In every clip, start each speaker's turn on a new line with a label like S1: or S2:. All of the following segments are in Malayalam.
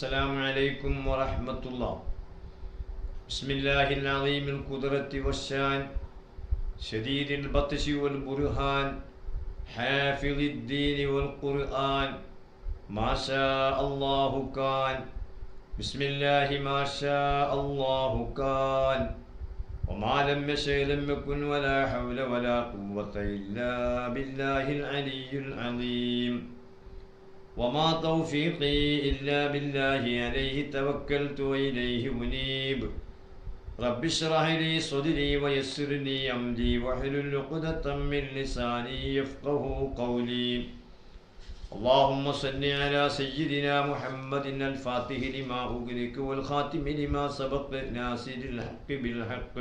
S1: السلام عليكم ورحمة الله. بسم الله العظيم القدرة والشان شديد البطش والبرهان حافظ الدين والقرآن ما شاء الله كان. بسم الله ما شاء الله كان. وما لم يشأ لم يكن ولا حول ولا قوة إلا بالله العلي العظيم. وما توفيقي إلا بالله عليه توكلت وإليه منيب. رب اشرح لي صدري ويسر لي أمري واحلل عقدة من لساني يفقه قولي. اللهم صل على سيدنا محمد الفاتح لما أغلق والخاتم لما سبق ناصر الحق بالحق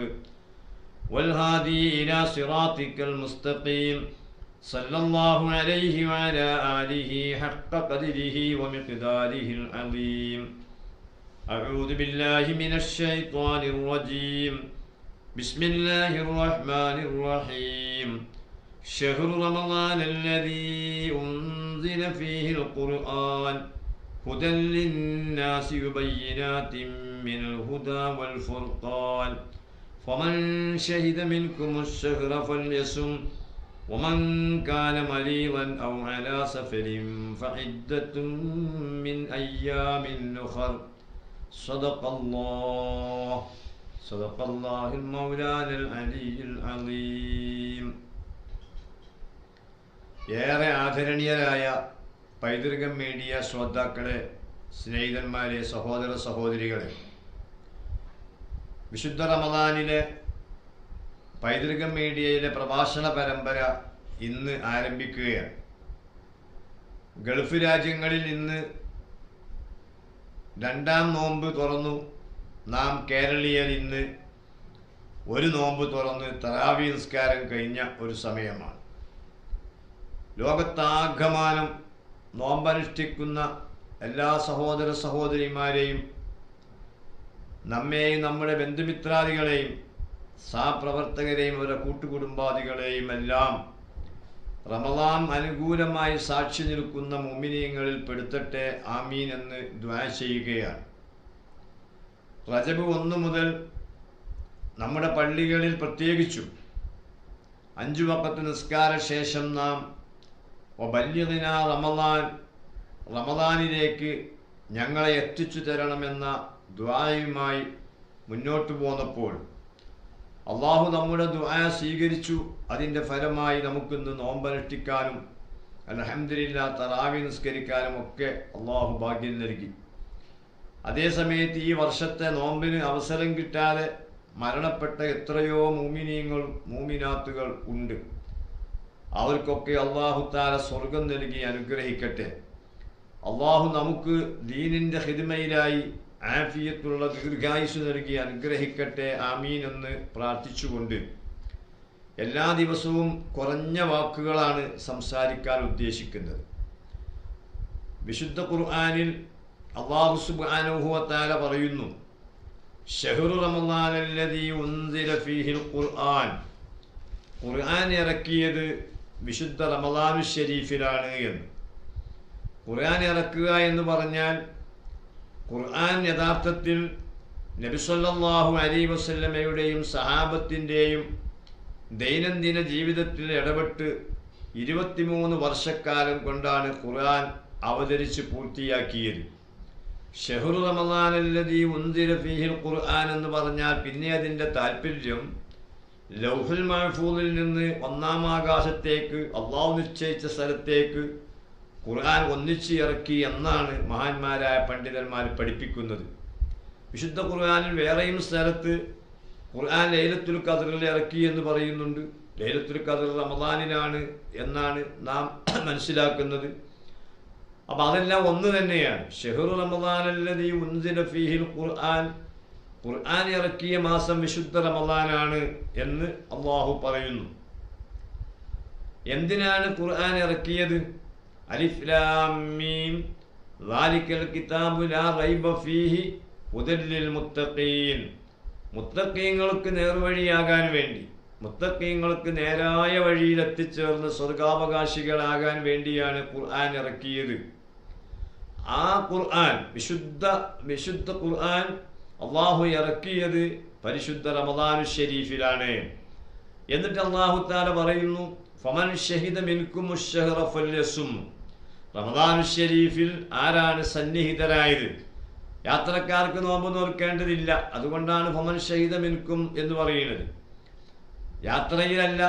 S1: والهادي إلى صراطك المستقيم. صلى الله عليه وعلى آله حق قدره ومقداره العظيم. أعوذ بالله من الشيطان الرجيم. بسم الله الرحمن الرحيم. شهر رمضان الذي أنزل فيه القرآن. هدى للناس وبينات من الهدى والفرقان. فمن شهد منكم الشهر فليصم ومن كان مريضا أو على سفر فعدة من أيام أخر صدق الله صدق الله المولانا العلي العظيم ഏറെ ആദരണീയരായ പൈതൃകം മീഡിയ ശ്രോതാക്കളെ സ്നേഹിതന്മാരെ സഹോദര സഹോദരികളെ വിശുദ്ധ റമദാനിലെ പൈതൃകം മീഡിയയിലെ പ്രഭാഷണ പരമ്പര ഇന്ന് ആരംഭിക്കുകയാണ്. ഗൾഫ് രാജ്യങ്ങളിൽ ഇന്ന് രണ്ടാം നോമ്പ് തുറന്നു. നാം കേരളീയർ ഇന്ന് ഒരു നോമ്പ് തുറന്ന് തറാവി നിസ്കാരം കഴിഞ്ഞ ഒരു സമയമാണ്. ലോകത്താകമാനം നോമ്പനുഷ്ഠിക്കുന്ന എല്ലാ സഹോദര സഹോദരിമാരെയും നമ്മെയും നമ്മുടെ ബന്ധുമിത്രാദികളെയും സഹപ്രവർത്തകരെയും അവരുടെ കൂട്ടുകുടുംബാദികളെയും എല്ലാം റമദാൻ അനുകൂലമായി സാക്ഷി നിൽക്കുന്ന മുമിനിയങ്ങളിൽ പെടുത്തട്ടെ ആമീൻ എന്ന് ദ്വാ ചെയ്യുകയാണ്. റജബ് ഒന്ന് മുതൽ നമ്മുടെ പള്ളികളിൽ പ്രത്യേകിച്ചും അഞ്ചു വക്കത്ത് നിസ്കാര ശേഷം നാം ബല്യദിന റമദാൻ റമദാനിലേക്ക് ഞങ്ങളെ എത്തിച്ചു തരണമെന്ന ദ്വായുമായി മുന്നോട്ടു പോന്നപ്പോൾ അള്ളാഹു നമ്മുടെ ദുആ സ്വീകരിച്ചു. അതിന്റെ ഫലമായി നമുക്കിന്ന് നോമ്പനുഷ്ഠിക്കാനും അലഹമില്ല തറാവി നിസ്കരിക്കാനും ഒക്കെ അള്ളാഹു ഭാഗ്യം നൽകി. അതേസമയത്ത് ഈ വർഷത്തെ നോമ്പിന് അവസരം കിട്ടാതെ മരണപ്പെട്ട എത്രയോ മൂമിനീങ്ങൾ മൂമിനാത്തുകൾ ഉണ്ട്. അവർക്കൊക്കെ അള്ളാഹു താല സ്വർഗം നൽകി അനുഗ്രഹിക്കട്ടെ. അള്ളാഹു നമുക്ക് ദീനിന്റെ ഹിദ്മയിലായി ആഫിയത്തുള്ള ദീർഘായുസ് നൽകി അനുഗ്രഹിക്കട്ടെ. ആമീൻ എന്ന് പ്രാർത്ഥിച്ചുകൊണ്ട് എല്ലാ ദിവസവും കുറഞ്ഞ വാക്കുകളാണ് സംസാരിക്കാൻ ഉദ്ദേശിക്കുന്നത്. വിശുദ്ധ ഖുർആാനിൽ അള്ളാഹു സുബ്ഹാനഹുവത്താല പറയുന്നു ഷഹ്റു റമദാനല്ലദീ ഉൻസില ഫീഹിൽ ഖുർആൻ. ഖുർആൻ ഇറക്കിയത് വിശുദ്ധ റമദാനു ഷെരീഫിലാണ് എന്ന്. ഖുർആൻ ഇറക്കുക എന്ന് പറഞ്ഞാൽ ഖുർആൻ യഥാർത്ഥത്തിൽ സല്ലല്ലാഹു അലൈ വസല്ലമയുടെയും സഹാബത്തിന്റെയും ദൈനംദിന ജീവിതത്തിൽ ഇടപെട്ട് ഇരുപത്തിമൂന്ന് വർഷക്കാലം കൊണ്ടാണ് ഖുർആൻ അവതരിച്ച് പൂർത്തിയാക്കിയത്. ഷെഹ്റു റമദാനല്ലതി ഉന്തിര ഫീഹിൽ ഖുർആൻ എന്ന് പറഞ്ഞാൽ പിന്നെ അതിന്റെ താല്പര്യം ലൗഹുൽ മഹഫൂദിൽ നിന്ന് ഒന്നാം ആകാശത്തേക്ക് അള്ളാഹു നിശ്ചയിച്ച സ്ഥലത്തേക്ക് ഖുർആൻ ഒന്നിച്ച് ഇറക്കി എന്നാണ് മഹാന്മാരായ പണ്ഡിതന്മാർ പഠിപ്പിക്കുന്നത്. വിശുദ്ധ ഖുർആാനിൽ വേറെയും സ്ഥലത്ത് ഖുർആൻ ലൈലത്തുൽ ഖദറിൽ ഇറക്കി എന്ന് പറയുന്നുണ്ട്. ലൈലത്തുൽ ഖദർ റമദാനിലാണ് എന്നാണ് നാം മനസ്സിലാക്കുന്നത്. അപ്പം അതെല്ലാം ഒന്ന് തന്നെയാണ്. ഷെഹുർ റമദാനല്ലതി ഉൻസില ഫീഹിൽ ഖുർആൻ. ഖുർആൻ ഇറക്കിയ മാസം വിശുദ്ധ റമദാനാണ് എന്ന് അള്ളാഹു പറയുന്നു. എന്തിനാണ് ഖുർആൻ ഇറക്കിയത്? അലിഫ് ലാം മീം. ദാലിക്കൽ കിതാബു ലാ റൈബ ഫീഹി മുത്തഖീൻ. മുത്തഖീങ്ങൾക്ക് നേർവഴിയാകാൻ വേണ്ടി മുത്തക്കീങ്ങൾക്ക് നേരായ വഴിയിൽ എത്തിച്ചേർന്ന് സ്വർഗാവകാശികളാകാൻ വേണ്ടിയാണ് ഖുർആൻ ഇറക്കിയത്. ആ ഖുർആൻ വിശുദ്ധ വിശുദ്ധ ഖുർആൻ അള്ളാഹു ഇറക്കിയത് പരിശുദ്ധ റമദാനു ഷെരീഫിലാണ്. എന്നിട്ട് അള്ളാഹു താല പറയുന്നു ഫമൻ ഷഹിദ മിൻകും റമദാനു ഷരീഫിൽ ആരാണ് സന്നിഹിതരായത്? യാത്രക്കാർക്ക് നോമ്പ് നോക്കേണ്ടതില്ല അതുകൊണ്ടാണ് ഭമൻ ഷഹിദ മിൻകും എന്ന് പറയുന്നത്. യാത്രയിലല്ല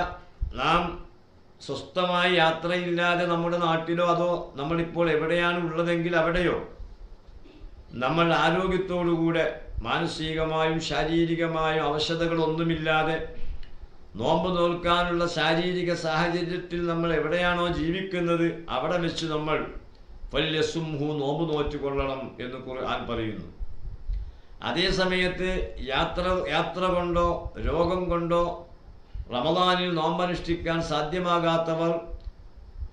S1: നാം സ്വസ്ഥമായി യാത്രയില്ലാതെ നമ്മുടെ നാട്ടിലോ അതോ നമ്മളിപ്പോൾ എവിടെയാണ് ഉള്ളതെങ്കിൽ അവിടെയോ നമ്മൾ ആരോഗ്യത്തോടുകൂടെ മാനസികമായും ശാരീരികമായും അവശതകളൊന്നുമില്ലാതെ നോമ്പ് നോൽക്കാനുള്ള ശാരീരിക സാഹചര്യത്തിൽ നമ്മൾ എവിടെയാണോ ജീവിക്കുന്നത് അവിടെ വെച്ച് നമ്മൾ ഫല്യസുംഹു നോമ്പ് നോറ്റുകൊള്ളണം എന്ന് ഖുർആൻ പറയുന്നു. അതേ സമയത്ത് യാത്ര യാത്ര കൊണ്ടോ രോഗം കൊണ്ടോ റമദാനിൽ നോമ്പനുഷ്ഠിക്കാൻ സാധ്യമാകാത്തവർ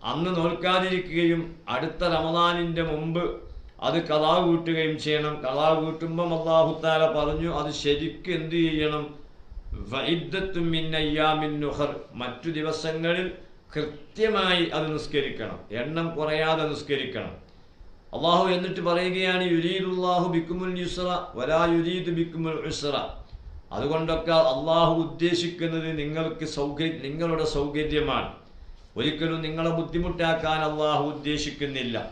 S1: അന്ന് നോൽക്കാതിരിക്കുകയും അടുത്ത റമദാനിന്റെ മുമ്പ് അത് കഥാ കൂട്ടുകയും ചെയ്യണം. കഥാ കൂട്ടുമ്പം അള്ളാഹുത്താല പറഞ്ഞു അത് ശരിക്കും എന്ത് ചെയ്യണം? മറ്റു ദിവസങ്ങളിൽ കൃത്യമായി അത് നിസ്കരിക്കണം. എണ്ണം കുറയാതെ നിസ്കരിക്കണം. അള്ളാഹു എന്നിട്ട് പറയുകയാണ് യുരീദുല്ലാഹു ബിക്കുമുൽ യുസ്ര വലാ യുരീദ് ബിക്കുമുൽ ഉസ്ര അതുകൊണ്ടൊക്കെ അള്ളാഹു ഉദ്ദേശിക്കുന്നത് നിങ്ങൾക്ക് സൗകര്യ നിങ്ങളുടെ സൗകര്യമാണ്. ഒരിക്കലും നിങ്ങളെ ബുദ്ധിമുട്ടാക്കാൻ അള്ളാഹു ഉദ്ദേശിക്കുന്നില്ല.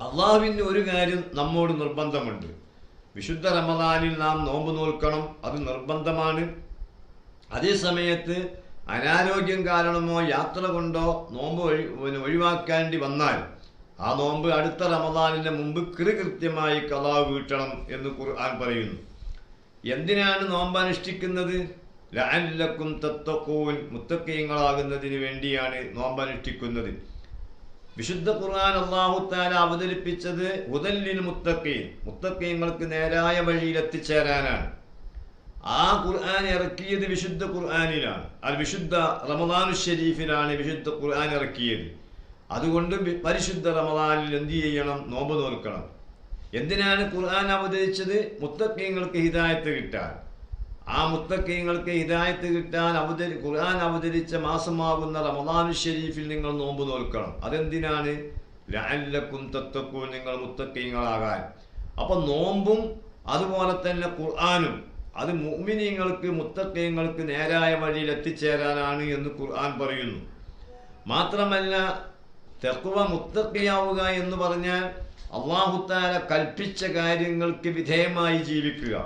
S1: അള്ളാഹുവിന് ഒരു കാര്യം നമ്മോട് നിർബന്ധമുണ്ട്. വിശുദ്ധ റമദാനിൽ നാം നോമ്പ് നോൽക്കണം അത് നിർബന്ധമാണ്. അതേ സമയത്ത് അനാരോഗ്യം കാരണമോ യാത്ര കൊണ്ടോ നോമ്പ് ഒഴി ഒഴിവാക്കേണ്ടി വന്നാൽ ആ നോമ്പ് അടുത്ത റമദാനിന് മുമ്പ് കൃത്യമായി കഥാ വീട്ടണം എന്ന് ഖുർആൻ പറയുന്നു. എന്തിനാണ് നോമ്പ് അനുഷ്ഠിക്കുന്നത്? ലഅല്ലക്കും തത്തക്കൂൻ മുത്തക്കയങ്ങളാകുന്നതിന് വേണ്ടിയാണ് നോമ്പ് അനുഷ്ഠിക്കുന്നത്. വിശുദ്ധ ഖുർആൻ അള്ളാഹു താല അവതരിപ്പിച്ചത് ഉദല്ലിൽ മുത്തക്കയും മുത്തക്കയങ്ങൾക്ക് നേരായ വഴിയിൽ എത്തിച്ചേരാനാണ്. ആ ഖുർആൻ ഇറക്കിയത് വിശുദ്ധ ഖുർആാനിലാണ്. അത് വിശുദ്ധ റമദാനു ഷരീഫിലാണ് വിശുദ്ധ ഖുർആൻ ഇറക്കിയത്. അതുകൊണ്ട് പരിശുദ്ധ റമദാനിൽ എന്ത് ചെയ്യണം? നോമ്പ് നോൽക്കണം. എന്തിനാണ് ഖുർആൻ അവതരിച്ചത്? മുത്തക്കീങ്ങൾക്ക് ഹിദായത്ത് കിട്ടാൻ. ആ മുത്തക്കീങ്ങൾക്ക് ഹിദായത്ത് കിട്ടാൻ അവതരി ഖുർആൻ അവതരിച്ച മാസമാകുന്ന റമദാനു ഷരീഫിൽ നിങ്ങൾ നോമ്പ് നോൽക്കണം. അതെന്തിനാണ്? ലാലക്കും തത്തക്കും നിങ്ങൾ മുത്തക്കീങ്ങളാകാൻ അപ്പം നോമ്പും അതുപോലെ തന്നെ ഖുർആനും അത് മുഅ്മിനീങ്ങൾക്ക് മുത്തക്കീങ്ങൾക്ക് നേരായ വഴിയിൽ എത്തിച്ചേരാനാണ് എന്ന് ഖുർആൻ പറയുന്നു. മാത്രമല്ല തെക്കുവ മുത്തക്കിയാവുക എന്ന് പറഞ്ഞാൽ അള്ളാഹുത്താല കൽപ്പിച്ച കാര്യങ്ങൾക്ക് വിധേയമായി ജീവിക്കുക.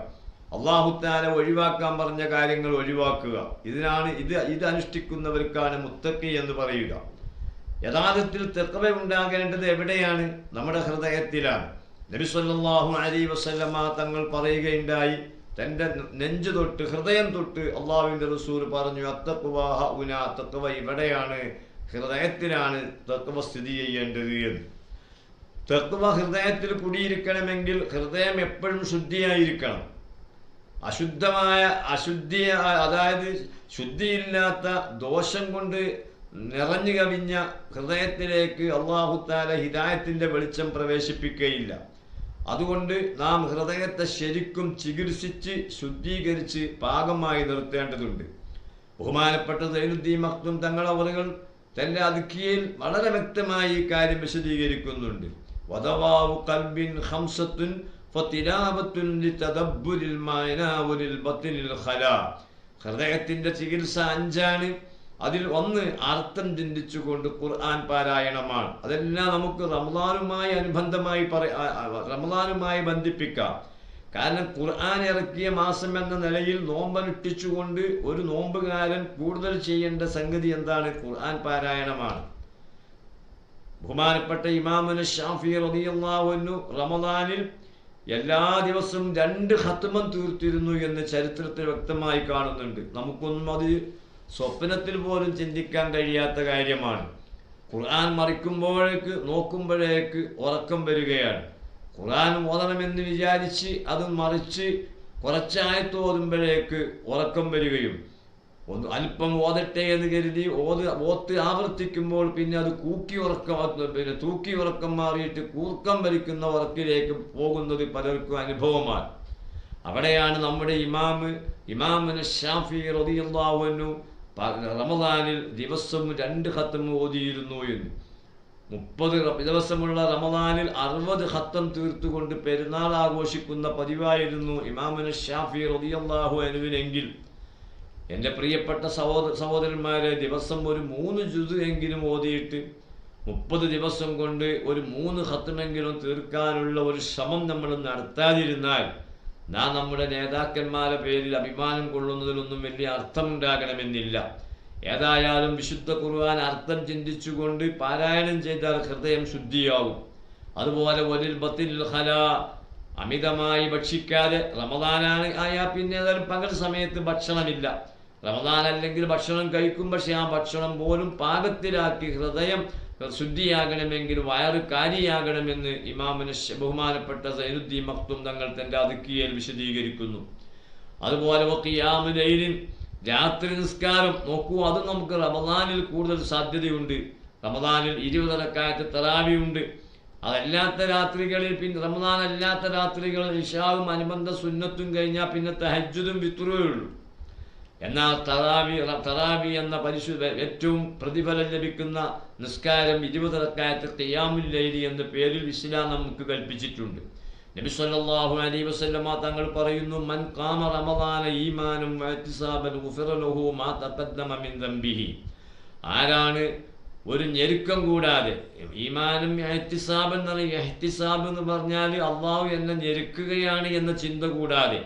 S1: അള്ളാഹുത്താല ഒഴിവാക്കാൻ പറഞ്ഞ കാര്യങ്ങൾ ഒഴിവാക്കുക. ഇതിനാണ് ഇത് ഇത് അനുഷ്ഠിക്കുന്നവർക്കാണ് മുത്തക്കി എന്ന് പറയുക. യഥാർത്ഥത്തിൽ തെക്കവ ഉണ്ടാകേണ്ടത് എവിടെയാണ്? നമ്മുടെ ഹൃദയത്തിലാണ്. നബി സല്ലല്ലാഹു അലൈഹി വസല്ലമ തങ്ങൾ പറയുകയുണ്ടായി തന്റെ നെഞ്ച് തൊട്ട് ഹൃദയം തൊട്ട് അള്ളാഹുവിന്റെ റസൂൽ പറഞ്ഞു അത്തക്കുവാഹ ഉന തക്കവ ഇവിടെയാണ് ഹൃദയത്തിലാണ് തക്കവ സ്ഥിതി ചെയ്യേണ്ടത് എന്ന്. തക്കവ ഹൃദയത്തിൽ കുടിയിരിക്കണമെങ്കിൽ ഹൃദയം എപ്പോഴും ശുദ്ധിയായിരിക്കണം. അശുദ്ധമായ അശുദ്ധി അതായത് ശുദ്ധിയില്ലാത്ത ദോഷം കൊണ്ട് നിറഞ്ഞു കവിഞ്ഞ ഹൃദയത്തിലേക്ക് അള്ളാഹുത്താല ഹിദായത്തിന്റെ വെളിച്ചം പ്രവേശിപ്പിക്കുകയില്ല. അതുകൊണ്ട് നാം ഹൃദയത്തെ ശരിക്കും ചികിത്സിച്ച് ശുദ്ധീകരിച്ച് പാകമായി നിർത്തേണ്ടതുണ്ട്. ബഹുമാനപ്പെട്ട സൈനുദ്ദീൻ മക്തും തങ്ങളവറുകൾ തന്റെ അതുക്കിയയിൽ വളരെ വ്യക്തമായി ഈ കാര്യം വിശദീകരിക്കുന്നുണ്ട്. വധവാവു കൽബിൻ ഹംസത്തുൻ ഹൃദയത്തിന്റെ ചികിത്സ അഞ്ചാണ്. അതിൽ ഒന്ന് അർത്ഥം ചിന്തിച്ചുകൊണ്ട് ഖുർആൻ പാരായണമാണ്. അതെല്ലാം നമുക്ക് റമദാനുമായി അനുബന്ധമായി പറ ആ- ആ- റമദാനുമായി ബന്ധിപ്പിക്കാം. കാരണം ഖുർആൻ ഇറക്കിയ മാസം എന്ന നിലയിൽ നോമ്പനുഷ്ഠിച്ചുകൊണ്ട് ഒരു നോമ്പുകാരൻ കൂടുതൽ ചെയ്യേണ്ട സംഗതി എന്താണ്? ഖുർആൻ പാരായണമാണ്. ബഹുമാനപ്പെട്ട ഇമാമുന ഷാഫി റളിയല്ലാഹു റമദാനിൽ എല്ലാ ദിവസവും രണ്ട് ഹത്തുമം തീർത്തിരുന്നു എന്ന് ചരിത്രത്തിൽ വ്യക്തമായി കാണുന്നുണ്ട്. നമുക്കൊന്നും അത് സ്വപ്നത്തിൽ പോലും ചിന്തിക്കാൻ കഴിയാത്ത കാര്യമാണ്. ഖുർആൻ മറിക്കുമ്പോഴേക്ക് നോക്കുമ്പോഴേക്ക് ഉറക്കം വരികയാണ്. ഖുർആൻ ഓതണമെന്ന് വിചാരിച്ച് അത് മറിച്ച് കുറച്ചായി ഓതുമ്പോഴേക്ക് ഉറക്കം വരികയും ഒന്ന് അല്പം ഓതട്ടെ എന്ന് കരുതി ഓത് ഓത്ത് ആവർത്തിക്കുമ്പോൾ പിന്നെ അത് കൂക്കി ഉറക്കം പിന്നെ തൂക്കി ഉറക്കം മാറിയിട്ട് കൂർക്കം വലിക്കുന്ന ഉറക്കിലേക്ക് പോകുന്നത് പലർക്കും അനുഭവമാണ്. അവിടെയാണ് നമ്മുടെ ഇമാമ് ഇമാമിന് ഷാഫി റതിയുള്ളാവുന്നു റമദാനിൽ ദിവസം രണ്ട് ഖത്തം ഓതിയിരുന്നു എന്ന്. മുപ്പത് ദിവസമുള്ള റമദാനിൽ അറുപത് ഹത്തം തീർത്തുകൊണ്ട് പെരുന്നാൾ ആഘോഷിക്കുന്ന പതിവായിരുന്നു ഇമാമുന ഷാഫി റതിയല്ലാഹു അനുവിനെങ്കിൽ എന്റെ പ്രിയപ്പെട്ട സഹോദര സഹോദരന്മാരെ ദിവസം ഒരു മൂന്ന് ജുതു എങ്കിലും ഓതിയിട്ട് മുപ്പത് ദിവസം കൊണ്ട് ഒരു മൂന്ന് ഹത്തമെങ്കിലും തീർക്കാനുള്ള ഒരു ശ്രമം നമ്മൾ നടത്താതിരുന്നാൽ നാം നമ്മുടെ നേതാക്കന്മാരുടെ പേരിൽ അഭിമാനം കൊള്ളുന്നതിലൊന്നും വലിയ അർത്ഥമുണ്ടാകണമെന്നില്ല. ഏതായാലും വിശുദ്ധ ഖുർആൻ അർത്ഥം ചിന്തിച്ചുകൊണ്ട് പാരായണം ചെയ്താൽ ഹൃദയം ശുദ്ധിയാവും. അതുപോലെ ഒരിൽ ബത്തിൽ അമിതമായി ഭക്ഷിക്കാതെ റമദാനാണ് ആയാൽ പിന്നെ ഏതായാലും പകൽ സമയത്ത് ഭക്ഷണമില്ല. റമദാൻ അല്ലെങ്കിൽ ഭക്ഷണം കഴിക്കും പക്ഷെ ആ ഭക്ഷണം പോലും പാകത്തിലാക്കി ഹൃദയം ശുദ്ധിയാകണമെങ്കിൽ വയറ് കാരിയാകണമെന്ന് ഇമാമിന് ബഹുമാനപ്പെട്ട സൈനുദ്ദീൻ മക്തും തങ്ങൾ തന്റെ അതുക്കിയൽ വിശദീകരിക്കുന്നു. അതുപോലെ ഒക്കെയാമിനും രാത്രി നിസ്കാരം. നോക്കൂ അത് നമുക്ക് റമദാനിൽ കൂടുതൽ സാധ്യതയുണ്ട്. റമദാനിൽ ഇരുപതരക്കാലത്ത് തറാവിയുണ്ട്. അതല്ലാത്ത രാത്രികളിൽ പിന്നെ റമദാൻ അല്ലാത്ത രാത്രികളിൽ ഇഷാവും അനുബന്ധ സുന്നത്തും കഴിഞ്ഞാൽ പിന്നെ തഹജ്ജുദും വിത്തുറവേ ഉള്ളൂ. എന്നാൽ തറാവി തറാവി എന്ന പരിശുദ്ധ ഏറ്റവും പ്രതിഫലം ലഭിക്കുന്ന നിസ്കാരം ഇരുപത് ഇരുപതരക്കായത്ത് ലൈലി എന്ന പേരിൽ ഇസ്ലാം നമുക്ക് കൽപ്പിച്ചിട്ടുണ്ട്. നബി സല്ലല്ലാഹു അലൈഹി വസല്ലമ തങ്ങൾ പറയുന്നു മൻ ഖാമ റമളാന ഈമാനും വഇഹ്തിസാബൻ ഗുഫിറ ലഹു മാ തഖദ്ദമ മിൻ ദംബിഹി. ആരാണ് ഒരു ഞെരുക്കം കൂടാതെ ഈമാനും എഹ്തിസാബ് എന്ന് പറയുക എഹ്തിസാബ് എന്ന് പറഞ്ഞാൽ അള്ളാഹു എന്നെ ഞെരുക്കുകയാണ് എന്ന ചിന്ത കൂടാതെ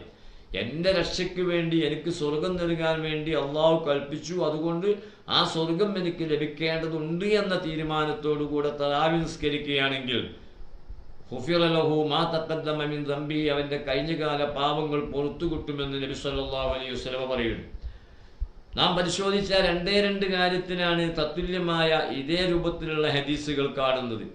S1: എന്റെ രക്ഷയ്ക്ക് വേണ്ടി എനിക്ക് സ്വർഗം നൽകാൻ വേണ്ടി അള്ളാഹു കൽപ്പിച്ചു. അതുകൊണ്ട് ആ സ്വർഗം എനിക്ക് ലഭിക്കേണ്ടതുണ്ട് എന്ന തീരുമാനത്തോടു കൂടെ തലാവി നിസ്കരിക്കുകയാണെങ്കിൽ ഹുഫിറലഹു മാ തക്കദ്ദമ മിൻ ദംബി അവന്റെ കഴിഞ്ഞകാല പാപങ്ങൾ പുറത്തു കിട്ടുമെന്ന് നബി സല്ലല്ലാഹു അലൈഹി വസ്ലമ പറയുന്നു നാം പരിശോധിച്ച രണ്ടേ രണ്ട് കാര്യത്തിനാണ് തത്തുല്യമായ ഇതേ രൂപത്തിലുള്ള ഹദീസുകൾ കാണുന്നത്.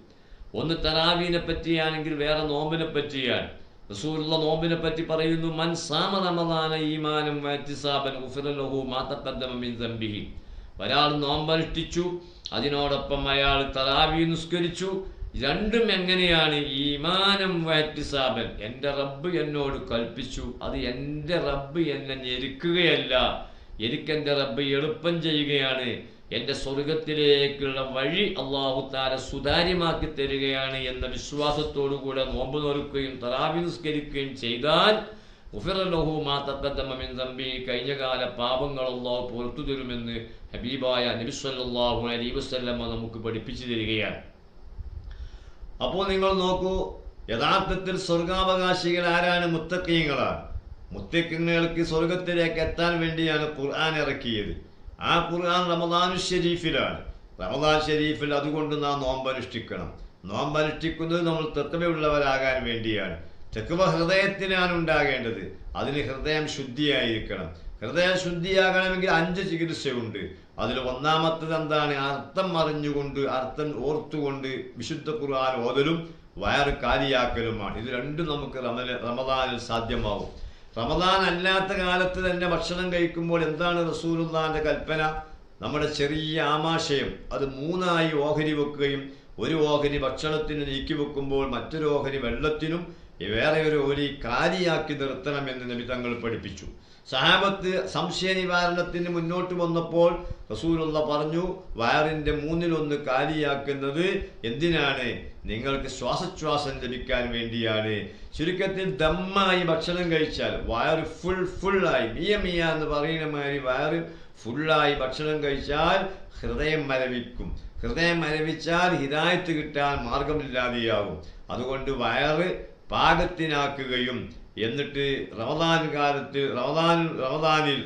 S1: ഒന്ന് തറാവീനെ പറ്റിയാണെങ്കിൽ വേറെ നോമ്പിനെ പറ്റിയാണ്. റസൂലുള്ള നോമ്പിനെ പറ്റി പറയുന്നു മൻ സാമ റമദാന ഈമാനും വഅ്തിസാബൻ ഗുഫിറലഹു മാ തഖദ്ദമ മിൻ ദംബിഹി. ഒരാൾ നോമ്പനുഷ്ഠിച്ചു അതിനോടൊപ്പം അയാൾ തറാവി നിസ്കരിച്ചു. രണ്ടും എങ്ങനെയാണ്? ഈമാനം വാറ്റിസാബൻ എന്റെ റബ്ബ് എന്നോട് കൽപ്പിച്ചു അത് എന്റെ റബ്ബ് എന്നെ ഞെരുക്കുകയല്ല എനിക്കെന്റെ റബ്ബ് എളുപ്പം ചെയ്യുകയാണ്. എന്റെ സ്വർഗത്തിലേക്കുള്ള വഴി അള്ളാഹു താര സുതാര്യമാക്കി തരികയാണ് എന്ന വിശ്വാസത്തോടുകൂടെ നോമ്പ് നോൽക്കുകയും തറാവി നിസ്കരിക്കുകയും ചെയ്താൽ ഉഫിറലഹു മാ തമ്പി കഴിഞ്ഞകാല പാപങ്ങൾ അള്ളാഹു പുറത്തു തരുമെന്ന് ഹബീബായ നബിസ്വല്ലാഹു സല്ലല്ലാഹു അലൈഹി വസല്ലമ നമുക്ക് പഠിപ്പിച്ചു തരികയാണ്. അപ്പോൾ നിങ്ങൾ നോക്കൂ യഥാർത്ഥത്തിൽ സ്വർഗാവകാശികൾ ആരാണ്? മുത്തക്കീങ്ങളാണ് മുത്തക്കിങ്ങൾക്ക് സ്വർഗത്തിലേക്ക് എത്താൻ വേണ്ടിയാണ് ഖുർആൻ ഇറക്കിയത്. ആ ഖുർആൻ റമദാനു ഷെരീഫിലാണ് റമദാൻ ഷെരീഫിൽ അതുകൊണ്ട് നാം നോമ്പനുഷ്ഠിക്കണം. നോമ്പനുഷ്ഠിക്കുന്നത് നമ്മൾ തെക്കവയുള്ളവരാകാൻ വേണ്ടിയാണ്. തെക്കുവ ഹൃദയത്തിനാണ് ഉണ്ടാകേണ്ടത്. അതിന് ഹൃദയം ശുദ്ധിയായിരിക്കണം. ഹൃദയം ശുദ്ധിയാകണമെങ്കിൽ അഞ്ച് ചികിത്സയുണ്ട്. അതിൽ ഒന്നാമത്തത് എന്താണ്? അർത്ഥം അറിഞ്ഞുകൊണ്ട് അർത്ഥം ഓർത്തുകൊണ്ട് വിശുദ്ധ ഖുർആൻ ഓതലും വയറ് കാലിയാക്കലുമാണ്. ഇത് രണ്ടും നമുക്ക് റമദാനിൽ സാധ്യമാവും. റമദാൻ അല്ലാത്ത കാലത്ത് തന്നെ ഭക്ഷണം കഴിക്കുമ്പോൾ എന്താണ് റസൂലുള്ളാന്റെ കൽപ്പന? നമ്മുടെ ചെറിയ ആമാശയം. അത് മൂന്നായി ഓഹരി വെക്കുകയും ഒരു ഓഹരി ഭക്ഷണത്തിന് നീക്കി വെക്കുമ്പോൾ മറ്റൊരു ഓഹരി വെള്ളത്തിനും വേറെ ഒരു കാലിയാക്കി നിർത്തണമെന്ന് നബി തങ്ങൾ പഠിപ്പിച്ചു. സഹാബത്ത് സംശയ നിവാരണത്തിന് മുന്നോട്ട് വന്നപ്പോൾ റസൂലുള്ള പറഞ്ഞു വയറിന്റെ മൂന്നിലൊന്ന് കാലിയാക്കുന്നത് എന്തിനാണ്? നിങ്ങൾക്ക് ശ്വാസശ്വാസം ലഭിക്കാൻ വേണ്ടിയാണ്. ചുരുക്കത്തിൽ ദമ്മായി ഭക്ഷണം കഴിച്ചാൽ വയറ് ഫുൾ ഫുള്ളായി മിയ മിയ എന്ന് പറയുന്ന മാതിരി വയറ് ഫുള്ളായി ഭക്ഷണം കഴിച്ചാൽ ഹൃദയം മരവിക്കും. ഹൃദയം മരവിച്ചാൽ ഹിതായത്ത് കിട്ടാൻ മാർഗമില്ലാതെയാകും അതുകൊണ്ട് വയറ് പാകത്തിനാക്കുകയും എന്നിട്ട് റമദാൻ കാലത്ത് റമദാൻ റമദാനിൽ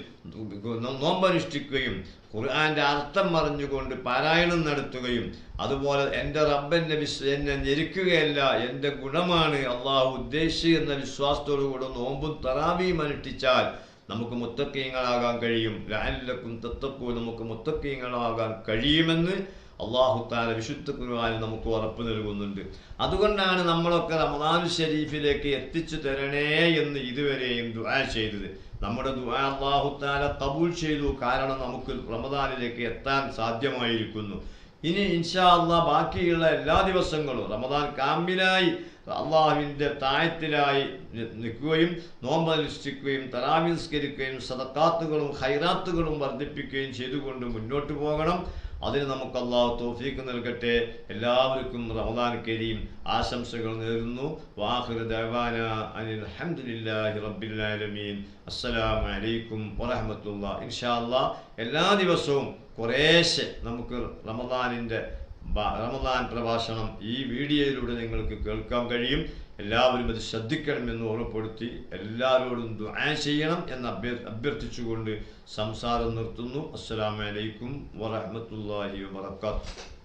S1: നോമ്പനുഷ്ഠിക്കുകയും ഖുർആന്റെ അർത്ഥം അറിഞ്ഞുകൊണ്ട് പാരായണം നടത്തുകയും അതുപോലെ എന്റെ റബ്ബെന്നെ വിശ്വ എന്നെ ഞെരുക്കുകയല്ല എന്റെ ഗുണമാണ് അള്ളാഹു ഉദ്ദേശിച്ച് എന്ന വിശ്വാസത്തോടു കൂടെ നോമ്പും തറാവിയും അനുഷ്ഠിച്ചാൽ നമുക്ക് മുത്തക്കീങ്ങളാകാൻ കഴിയും. ലാലിലക്കും തത്തക്കൂ നമുക്ക് മുത്തക്കീങ്ങളാകാൻ കഴിയുമെന്ന് അള്ളാഹു താല വിശുദ്ധ കുർബാന നമുക്ക് ഉറപ്പ് നൽകുന്നുണ്ട്. അതുകൊണ്ടാണ് നമ്മളൊക്കെ റമദാൻ ഷരീഫിലേക്ക് എത്തിച്ചു തരണേ എന്ന് ഇതുവരെയും ദുആ ചെയ്തത്. നമ്മുടെ ദുആ അള്ളാഹുത്താല കബൂൽ ചെയ്തു. കാരണം നമുക്ക് റമദാനിലേക്ക് എത്താൻ സാധ്യമായിരിക്കുന്നു. ഇനി ഇൻഷാ അള്ളാ ബാക്കിയുള്ള എല്ലാ ദിവസങ്ങളും റമദാൻ കാമ്പിനായി അള്ളാഹുവിന്റെ താഴത്തിലായി നിൽക്കുകയും നോമ്പ് അനുഷ്ഠിക്കുകയും തറാവി നിസ്കരിക്കുകയും സദക്കാത്തുകളും ഹൈറാത്തുകളും വർദ്ധിപ്പിക്കുകയും ചെയ്തുകൊണ്ട് മുന്നോട്ട് പോകണം. അതിന് നമുക്ക് അള്ളാഹു തോഫീക്ക് നൽകട്ടെ. എല്ലാവർക്കും റമദാൻ കരീം. ആശംസകൾ നേരുന്നു. വാഹിർ ദവാന അനിൽ അസ്സലാമു അലൈക്കും വറഹ്മത്തുള്ളാഹി. ഇൻഷാ എല്ലാ ദിവസവും കുറേശ്ശെ നമുക്ക് റമദാനിന്റെ റമദാൻ പ്രഭാഷണം ഈ വീഡിയോയിലൂടെ നിങ്ങൾക്ക് കേൾക്കാൻ കഴിയും. എല്ലാവരും അത് ശ്രദ്ധിക്കണമെന്ന് ഓർമ്മപ്പെടുത്തി എല്ലാവരോടും ദുആ ചെയ്യണം എന്ന് അഭ്യർത്ഥിച്ചുകൊണ്ട് സംസാരം നിർത്തുന്നു. അസ്സലാമു അലൈക്കും വറഹ്മത്തുള്ളാഹി വബറകാതുഹു.